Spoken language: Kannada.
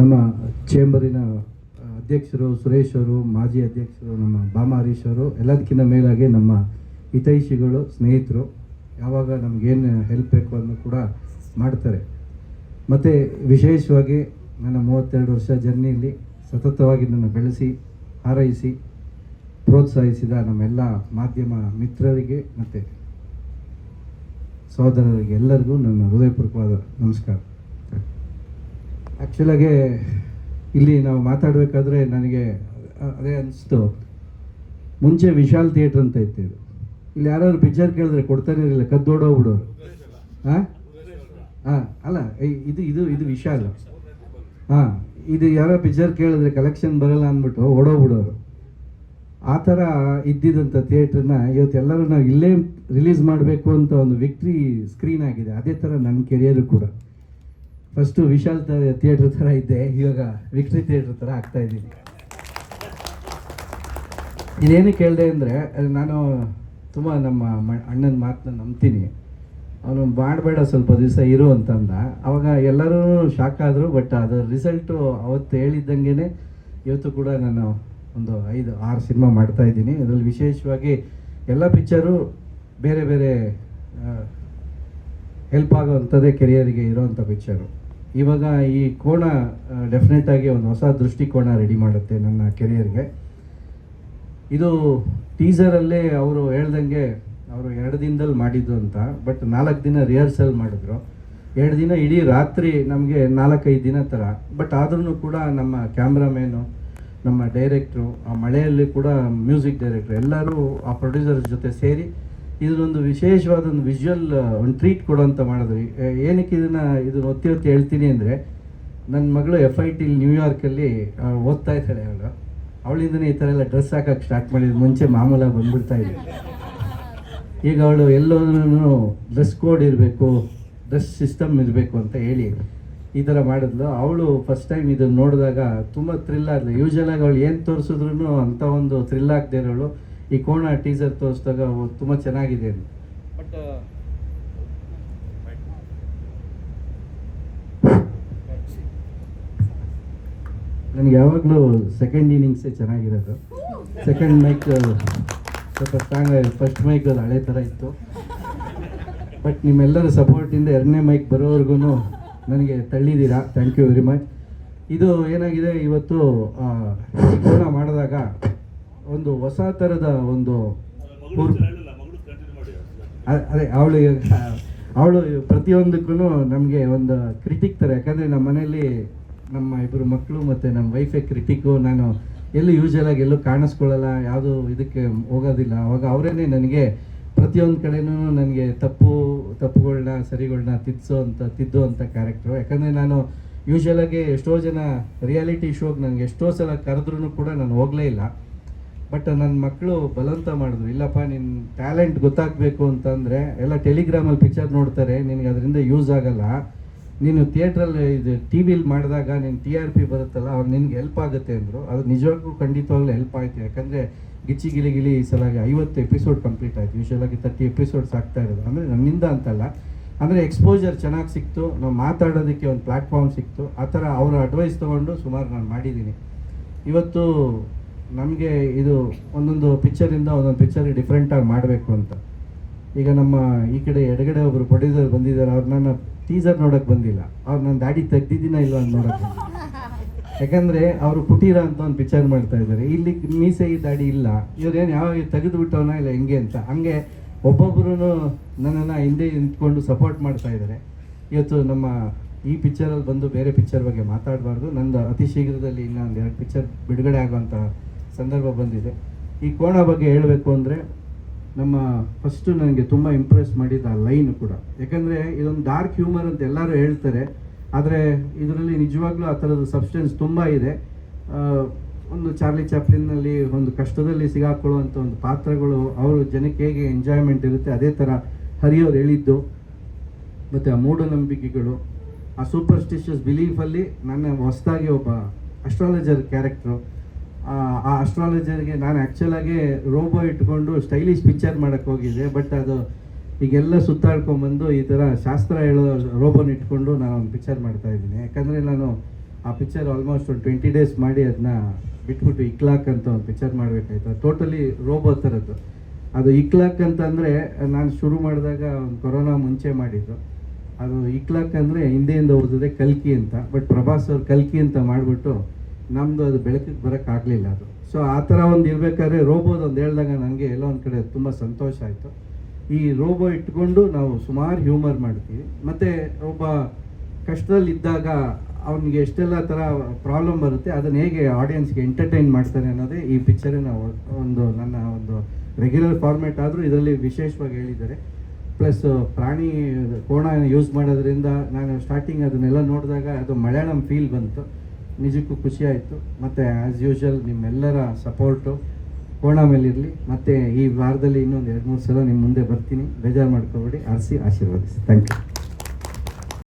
ನಮ್ಮ ಚೇಂಬರಿನ ಅಧ್ಯಕ್ಷರು ಸುರೇಶ್ ಅವರು, ಮಾಜಿ ಅಧ್ಯಕ್ಷರು ನಮ್ಮ ಬಾಮ ಹರೀಶ್ ಅವರು, ಎಲ್ಲದಕ್ಕಿಂತ ಮೇಲಾಗಿ ನಮ್ಮ ಹಿತೈಷಿಗಳು, ಸ್ನೇಹಿತರು, ಯಾವಾಗ ನಮಗೇನು ಹೆಲ್ಪ್ ಬೇಕು ಅನ್ನೋ ಕೂಡ ಮಾಡ್ತಾರೆ. ಮತ್ತು ವಿಶೇಷವಾಗಿ ನನ್ನ ಮೂವತ್ತೆರಡು ವರ್ಷ ಜರ್ನಿಯಲ್ಲಿ ಸತತವಾಗಿ ನನ್ನ ಬೆಳೆಸಿ, ಹಾರೈಸಿ, ಪ್ರೋತ್ಸಾಹಿಸಿದ ನಮ್ಮೆಲ್ಲ ಮಾಧ್ಯಮ ಮಿತ್ರರಿಗೆ ಮತ್ತು ಸಹೋದರರಿಗೆ ಎಲ್ಲರಿಗೂ ನನ್ನ ಹೃದಯಪೂರ್ವಕವಾದ ನಮಸ್ಕಾರ. ಆ್ಯಕ್ಚುಲಾಗಿ ಇಲ್ಲಿ ನಾವು ಮಾತಾಡಬೇಕಾದ್ರೆ ನನಗೆ ಅದೇ ಅನಿಸ್ತು. ಮುಂಚೆ ವಿಶಾಲ್ ಥಿಯೇಟ್ರ್ ಅಂತ ಇತ್ತು ಇದು. ಇಲ್ಲಿ ಯಾರಾದ್ರು ಪಿಕ್ಚರ್ ಕೇಳಿದ್ರೆ ಕೊಡ್ತಾನೆ ಇರಲಿಲ್ಲ ಕದ್ದೋಡೋಗ್ಬಿಡೋರು ಹಾಂ ಹಾಂ ಅಲ್ಲ ಇದು ಇದು ಇದು ವಿಶಾಲ್. ಹಾಂ ಇದು ಯಾರೋ ಪಿಕ್ಚರ್ ಕೇಳಿದ್ರೆ ಕಲೆಕ್ಷನ್ ಬರಲ್ಲ ಅಂದ್ಬಿಟ್ಟು ಓಡೋಗ್ಬಿಡೋರು. ಆ ಥರ ಇದ್ದಿದ್ದಂಥ ಥಿಯೇಟ್ರನ್ನ ಇವತ್ತು ಎಲ್ಲರೂ ನಾವು ಇಲ್ಲೇ ರಿಲೀಸ್ ಮಾಡಬೇಕು ಅಂತ ಒಂದು ವಿಕ್ಟ್ರಿ ಸ್ಕ್ರೀನ್ ಆಗಿದೆ. ಅದೇ ಥರ ನನ್ನ ಕೆರಿಯರು ಕೂಡ. ಫಸ್ಟು ವಿಶಾಲ್ ಥರ ಥಿಯೇಟ್ರ್ ಥರ ಇದ್ದೆ ಇವಾಗ ವಿಕ್ಟ್ರಿ ಥಿಯೇಟ್ರ್ ಥರ ಆಗ್ತಾ ಇದ್ದೀನಿ. ಇದೇನು ಕೇಳಿದೆ ಅಂದರೆ ನಾನು ತುಂಬ ನಮ್ಮ ಅಣ್ಣನ ಮಾತನ್ನ ನಂಬ್ತೀನಿ. ಅವನು ಮಾಡಬೇಡ ಸ್ವಲ್ಪ ದಿವಸ ಇರು ಅಂತಂದ. ಅವಾಗ ಎಲ್ಲರೂ ಶಾಕ್ ಆದರು ಬಟ್ ಅದರ ರಿಸಲ್ಟು ಅವತ್ತು ಹೇಳಿದ್ದಂಗೆ ಇವತ್ತು ಕೂಡ ನಾನು ಒಂದು ಐದು, ಆರು ಸಿನಿಮಾ ಮಾಡ್ತಾ ಇದ್ದೀನಿ. ಅದರಲ್ಲಿ ವಿಶೇಷವಾಗಿ ಎಲ್ಲ ಪಿಕ್ಚರು ಬೇರೆ ಬೇರೆ ಹೆಲ್ಪ್ ಆಗೋವಂಥದ್ದೇ ಕೆರಿಯರಿಗೆ ಇರೋವಂಥ ಪಿಕ್ಚರು ಇವಾಗ ಈ ಕೋಣ ಡೆಫಿನೆಟ್ ಆಗಿ ಒಂದು ಹೊಸ ದೃಷ್ಟಿಕೋನ ರೆಡಿ ಮಾಡುತ್ತೆ ನನ್ನ ಕೆರಿಯರ್ಗೆ. ಇದು ಟೀಸರಲ್ಲೇ ಅವರು ಹೇಳ್ದಂಗೆ ಅವರು ಎರಡು ದಿನದಲ್ಲಿ ಮಾಡಿದ್ದು ಅಂತ ಬಟ್ ನಾಲ್ಕು ದಿನ ರಿಹರ್ಸಲ್ ಮಾಡಿದ್ರು. ಎರಡು ದಿನ ಇಡೀ ರಾತ್ರಿ ನಮಗೆ ನಾಲ್ಕೈದು ದಿನ ಥರ ಬಟ್ ಆದ್ರೂ ಕೂಡ ನಮ್ಮ ಕ್ಯಾಮ್ರಾಮೇನು ನಮ್ಮ ಡೈರೆಕ್ಟ್ರು ಆ ಮಳೆಯಲ್ಲಿ ಕೂಡ ಮ್ಯೂಸಿಕ್ ಡೈರೆಕ್ಟ್ರು ಎಲ್ಲರೂ ಆ ಪ್ರೊಡ್ಯೂಸರ್ ಜೊತೆ ಸೇರಿ ಇದನ್ನೊಂದು ವಿಶೇಷವಾದ ಒಂದು ವಿಜುವಲ್ ಒಂದು ಟ್ರೀಟ್ ಕೊಡುವಂತ ಮಾಡಿದ್ವಿ. ಏನಕ್ಕೆ ಇದನ್ನ ಇದನ್ನ ಒತ್ತಿ ಒತ್ತಿ ಹೇಳ್ತೀನಿ ಅಂದರೆ ನನ್ನ ಮಗಳು ಎಫ್ ಐ ಟಿ ನ್ಯೂಯಾರ್ಕಲ್ಲಿ ಓದ್ತಾ ಇದ್ದಾಳೆ ಅವಳು. ಅವಳಿಂದನೇ ಈ ಥರ ಎಲ್ಲ ಡ್ರೆಸ್ ಹಾಕಕ್ಕೆ ಸ್ಟಾರ್ಟ್ ಮಾಡಿದ ಮುಂಚೆ ಮಾಮೂಲಾಗಿ ಬಂದ್ಬಿಡ್ತಾ ಇದ್ದೆ ಈಗ ಅವಳು ಎಲ್ಲೋದ್ರೂ ಡ್ರೆಸ್ ಕೋಡ್ ಇರಬೇಕು ಡ್ರೆಸ್ ಸಿಸ್ಟಮ್ ಇರಬೇಕು ಅಂತ ಹೇಳಿ ಈ ಥರ ಮಾಡಿದ್ಲು. ಅವಳು ಫಸ್ಟ್ ಟೈಮ್ ಇದನ್ನು ನೋಡಿದಾಗ ತುಂಬ ಥ್ರಿಲ್ ಆಗಲಿ ಯೂಶಲಾಗಿ ಅವಳು ಏನು ತೋರಿಸಿದ್ರು ಅಂಥ ಒಂದು ಥ್ರಿಲ್ ಆಗದೆ ಇರೋಳು. ಈ ಕೋಣ ಟೀಸರ್ ತೋರಿಸಿದಾಗ ತುಂಬ ಚೆನ್ನಾಗಿದೆ ಬಟ್ ನನಗೆ ಯಾವಾಗಲೂ ಸೆಕೆಂಡ್ ಇನ್ನಿಂಗ್ಸೇ ಚೆನ್ನಾಗಿರೋದು. ಸೆಕೆಂಡ್ ಮೈಕ್ ಸ್ವಲ್ಪ ಸ್ಟ್ರಾಂಗ್ ಆಗಿದೆ ಫಸ್ಟ್ ಮೈಕ್ ಅದು ಹಳೆ ಥರ ಇತ್ತು. ಬಟ್ ನಿಮ್ಮೆಲ್ಲರ ಸಪೋರ್ಟಿಂದ ಎರಡನೇ ಮೈಕ್ ಬರೋವರೆಗೂ ನನಗೆ ತಳ್ಳಿದ್ದೀರಾ. ಥ್ಯಾಂಕ್ ಯು ವೆರಿ ಮಚ್ ಇದು ಏನಾಗಿದೆ ಇವತ್ತು ಕೋಣ ಮಾಡಿದಾಗ ಒಂದು ಹೊಸ ಥರದ ಒಂದು ಅದೇ ಅವಳು ಅವಳು ಪ್ರತಿಯೊಂದಕ್ಕೂ ನಮಗೆ ಒಂದು ಕ್ರಿಟಿಕ್ ಥರ ಯಾಕಂದರೆ ನಮ್ಮ ಮನೆಯಲ್ಲಿ ನಮ್ಮ ಇಬ್ಬರು ಮಕ್ಕಳು ಮತ್ತು ನಮ್ಮ ವೈಫೇ ಕ್ರಿಟಿಕ್ಕು ನಾನು ಎಲ್ಲೂ ಯೂಶಲಾಗಿ ಎಲ್ಲೂ ಕಾಣಿಸ್ಕೊಳ್ಳಲ್ಲ ಯಾವುದು ಇದಕ್ಕೆ ಹೋಗೋದಿಲ್ಲ. ಅವಾಗ ಅವರೇನೆ ನನಗೆ ಪ್ರತಿಯೊಂದು ಕಡೆನೂ ನನಗೆ ತಪ್ಪು ತಪ್ಪುಗಳನ್ನ ಸರಿಗಳನ್ನ ತಿದ್ಸೋ ಅಂತ ತಿದ್ದೋ ಅಂತ ಕ್ಯಾರೆಕ್ಟ್ರು ಯಾಕಂದರೆ ನಾನು ಯೂಶಲಾಗಿ ಎಷ್ಟೋ ಜನ ರಿಯಾಲಿಟಿ ಶೋಗೆ ನನಗೆ ಎಷ್ಟೋ ಸಲ ಕರೆದ್ರೂ ಕೂಡ ನಾನು ಹೋಗಲೇ ಇಲ್ಲ. ಬಟ್ ನನ್ನ ಮಕ್ಕಳು ಬಲವಂತ ಮಾಡಿದ್ರು, ಇಲ್ಲಪ್ಪ ನಿನ್ನ ಟ್ಯಾಲೆಂಟ್ ಗೊತ್ತಾಗಬೇಕು ಅಂತಂದರೆ ಎಲ್ಲ ಟೆಲಿಗ್ರಾಮಲ್ಲಿ ಪಿಕ್ಚರ್ ನೋಡ್ತಾರೆ, ನಿನಗೆ ಅದರಿಂದ ಯೂಸ್ ಆಗಲ್ಲ. ನೀನು ಥಿಯೇಟ್ರಲ್ಲಿ ಇದು ಟಿ ವಿಲಿ ಮಾಡಿದಾಗ ನಿನ್ನ ಟಿ ಆರ್ ಪಿ ಬರುತ್ತಲ್ಲ, ಅವ್ರು ನಿನಗೆ ಹೆಲ್ಪ್ ಆಗುತ್ತೆ ಅಂದರು. ಅದು ನಿಜವಾಗ್ಲೂ ಖಂಡಿತವಾಗ್ಲೂ ಹೆಲ್ಪ್ ಆಯಿತು. ಯಾಕಂದರೆ ಗಿಚ್ಚಿ ಗಿಲಿ ಗಿಲಿ ಈ ಸಲ ಐವತ್ತು ಎಪಿಸೋಡ್ ಕಂಪ್ಲೀಟ್ ಆಯಿತು. ಯೂಶಲಾಗಿ ತರ್ಟಿ ಎಪಿಸೋಡ್ಸ್ ಆಗ್ತಾ ಇರೋದು. ಅಂದರೆ ನನ್ನಿಂದ ಅಂತಲ್ಲ. ಅಂದರೆ ಎಕ್ಸ್ಪೋಜರ್ ಚೆನ್ನಾಗಿ ಸಿಕ್ತು. ನಾವು ಮಾತಾಡೋದಕ್ಕೆ ಒಂದು ಪ್ಲ್ಯಾಟ್ಫಾರ್ಮ್ ಸಿಕ್ತು. ಆ ಥರ ಅವರ ಅಡ್ವೈಸ್ ತೊಗೊಂಡು ಸುಮಾರು ನಾನು ಮಾಡಿದ್ದೀನಿ. ಇವತ್ತು ನಮಗೆ ಇದು ಒಂದೊಂದು ಪಿಕ್ಚರಿಂದ ಒಂದೊಂದು ಪಿಕ್ಚರ್ ಡಿಫ್ರೆಂಟಾಗಿ ಮಾಡಬೇಕು ಅಂತ. ಈಗ ನಮ್ಮ ಈ ಕಡೆ ಎಡಗಡೆ ಒಬ್ಬರು ಪ್ರೊಡ್ಯೂಸರ್ ಬಂದಿದ್ದಾರೆ, ಅವ್ರು ನನ್ನ ಟೀಸರ್ ನೋಡೋಕ್ಕೆ ಬಂದಿಲ್ಲ. ಅವ್ರು ನನ್ನ ದಾಡಿ ತೆಗ್ದಿದ್ದೀನ ಇಲ್ಲ ಅಂತ ನೋಡೋಕೆ ಯಾಕಂದರೆ ಅವರು ಕುಟೀರ ಅಂತ ಒಂದು ಪಿಕ್ಚರ್ ಮಾಡ್ತಾ ಇದ್ದಾರೆ. ಇಲ್ಲಿ ಮೀಸೆ ಈ ದಾಡಿ ಇಲ್ಲ. ಇವ್ರೇನು ಯಾವಾಗ ತೆಗೆದು ಬಿಟ್ಟವನ ಇಲ್ಲ, ಹೆಂಗೆ ಅಂತ. ಹಂಗೆ ಒಬ್ಬೊಬ್ಬರು ನನ್ನನ್ನು ಹಿಂದೆ ನಿಂತ್ಕೊಂಡು ಸಪೋರ್ಟ್ ಮಾಡ್ತಾ ಇದ್ದಾರೆ. ಇವತ್ತು ನಮ್ಮ ಈ ಪಿಕ್ಚರಲ್ಲಿ ಬಂದು ಬೇರೆ ಪಿಕ್ಚರ್ ಬಗ್ಗೆ ಮಾತಾಡಬಾರ್ದು. ನಂದು ಅತಿ ಶೀಘ್ರದಲ್ಲಿ ಇನ್ನೊಂದು ಎರಡು ಪಿಕ್ಚರ್ ಬಿಡುಗಡೆ ಆಗುವಂಥ ಸಂದರ್ಭ ಬಂದಿದೆ. ಈ ಕೋಣ ಬಗ್ಗೆ ಹೇಳಬೇಕು ಅಂದರೆ ನಮ್ಮ ಫಸ್ಟು ನನಗೆ ತುಂಬ ಇಂಪ್ರೆಸ್ ಮಾಡಿದ ಆ ಲೈನ್ ಕೂಡ. ಯಾಕಂದರೆ ಇದೊಂದು ಡಾರ್ಕ್ ಹ್ಯೂಮರ್ ಅಂತ ಎಲ್ಲರೂ ಹೇಳ್ತಾರೆ. ಆದರೆ ಇದರಲ್ಲಿ ನಿಜವಾಗ್ಲೂ ಆ ಥರದ ಸಬ್ಸ್ಟೆನ್ಸ್ ತುಂಬ ಇದೆ. ಒಂದು ಚಾರ್ಲಿ ಚಾಪ್ಲಿನ್ನಲ್ಲಿ ಒಂದು ಕಷ್ಟದಲ್ಲಿ ಸಿಗಾಕೊಳ್ಳುವಂಥ ಒಂದು ಪಾತ್ರಗಳು, ಅವರು ಜನಕ್ಕೆ ಹೇಗೆ ಎಂಜಾಯ್ಮೆಂಟ್ ಇರುತ್ತೆ ಅದೇ ಥರ ಹರಿಯೋರು ಹೇಳಿದ್ದು. ಮತ್ತು ಆ ಮೂಢನಂಬಿಕೆಗಳು, ಆ ಸೂಪರ್ಸ್ಟಿಷಿಯಸ್ ಬಿಲೀಫಲ್ಲಿ ನನ್ನ ಹೊಸದಾಗಿ ಒಬ್ಬ ಅಸ್ಟ್ರಾಲಜರ್ ಕ್ಯಾರೆಕ್ಟ್ರು ಆ ಅಸ್ಟ್ರಾಲಜರ್ಗೆ ನಾನು ಆ್ಯಕ್ಚುಲಾಗಿ ರೋಬೋ ಇಟ್ಕೊಂಡು ಸ್ಟೈಲಿಶ್ ಪಿಕ್ಚರ್ ಮಾಡೋಕ್ಕೆ ಹೋಗಿದ್ದೆ ಬಟ್ ಅದು ಈಗೆಲ್ಲ ಸುತ್ತಾಡ್ಕೊಂಬಂದು ಈ ಥರ ಶಾಸ್ತ್ರ ಹೇಳೋ ರೋಬೋನ ಇಟ್ಕೊಂಡು ನಾನು ಒಂದು ಪಿಕ್ಚರ್ ಮಾಡ್ತಾ ಇದ್ದೀನಿ. ಯಾಕಂದರೆ ನಾನು ಆ ಪಿಕ್ಚರ್ ಆಲ್ಮೋಸ್ಟ್ ಒಂದು ಟ್ವೆಂಟಿ ಡೇಸ್ ಮಾಡಿ ಅದನ್ನ ಬಿಟ್ಬಿಟ್ಟು ಇಕ್ಲಾಕ್ ಅಂತ ಒಂದು ಪಿಕ್ಚರ್ ಮಾಡಬೇಕಾಯ್ತು. ಟೋಟಲಿ ರೋಬೋ ಥರದ್ದು ಅದು ಇಕ್ಲಾಕ್ ಅಂತಂದರೆ ನಾನು ಶುರು ಮಾಡಿದಾಗ ಒಂದು ಕೊರೋನಾ ಮುಂಚೆ ಮಾಡಿದ್ದು. ಅದು ಇಕ್ಲಾಕ್ ಅಂದರೆ ಹಿಂದೆಯಿಂದ ಓದೋದೆ ಕಲ್ಕಿ ಅಂತ ಬಟ್ ಪ್ರಭಾಸ್ ಅವ್ರು ಕಲ್ಕಿ ಅಂತ ಮಾಡಿಬಿಟ್ಟು ನಮ್ಮದು ಅದು ಬೆಳಕಿಗೆ ಬರೋಕ್ಕಾಗಲಿಲ್ಲ ಅದು. ಸೊ ಆ ಥರ ಒಂದು ಇರಬೇಕಾದ್ರೆ ರೋಬೋದು ಒಂದು ಹೇಳಿದಾಗ ನನಗೆ ಎಲ್ಲೋ ಒಂದು ಕಡೆ ತುಂಬ ಸಂತೋಷ ಆಯಿತು. ಈ ರೋಬೋ ಇಟ್ಕೊಂಡು ನಾವು ಸುಮಾರು ಹ್ಯೂಮರ್ ಮಾಡ್ತೀವಿ. ಮತ್ತು ಒಬ್ಬ ಕಷ್ಟದಲ್ಲಿದ್ದಾಗ ಅವನಿಗೆ ಎಷ್ಟೆಲ್ಲ ಥರ ಪ್ರಾಬ್ಲಮ್ ಬರುತ್ತೆ, ಅದನ್ನು ಹೇಗೆ ಆಡಿಯನ್ಸ್ಗೆ ಎಂಟರ್ಟೈನ್ ಮಾಡ್ತಾರೆ ಅನ್ನೋದೇ ಈ ಪಿಕ್ಚರಿನ ಒಂದು ನನ್ನ ಒಂದು ರೆಗ್ಯುಲರ್ ಫಾರ್ಮ್ಯಾಟ್ ಆದರೂ ಇದರಲ್ಲಿ ವಿಶೇಷವಾಗಿ ಹೇಳಿದ್ದಾರೆ. ಪ್ಲಸ್ ಪ್ರಾಣಿ ಕೋಣ ಯೂಸ್ ಮಾಡೋದ್ರಿಂದ ನಾನು ಸ್ಟಾರ್ಟಿಂಗ್ ಅದನ್ನೆಲ್ಲ ನೋಡಿದಾಗ ಅದು ಮಲಯಾಳಂ ಫೀಲ್ ಬಂತು. ನಿಜಕ್ಕೂ ಖುಷಿ ಆಯಿತು ಮತ್ತು ಆ್ಯಸ್ ಯೂಶ್ವಲ್ ನಿಮ್ಮೆಲ್ಲರ ಸಪೋರ್ಟು ಕೋಣ ಮೇಲಿರಲಿ. ಮತ್ತು ಈ ವಾರದಲ್ಲಿ ಇನ್ನೊಂದು ಎರಡು ಮೂರು ಸಲ ನಿಮ್ಮ ಮುಂದೆ ಬರ್ತೀನಿ. ಬೇಜಾರು ಮಾಡ್ಕೊಬೇಡಿ. ಆರಿಸಿ ಆಶೀರ್ವದಿಸಿ. Thank you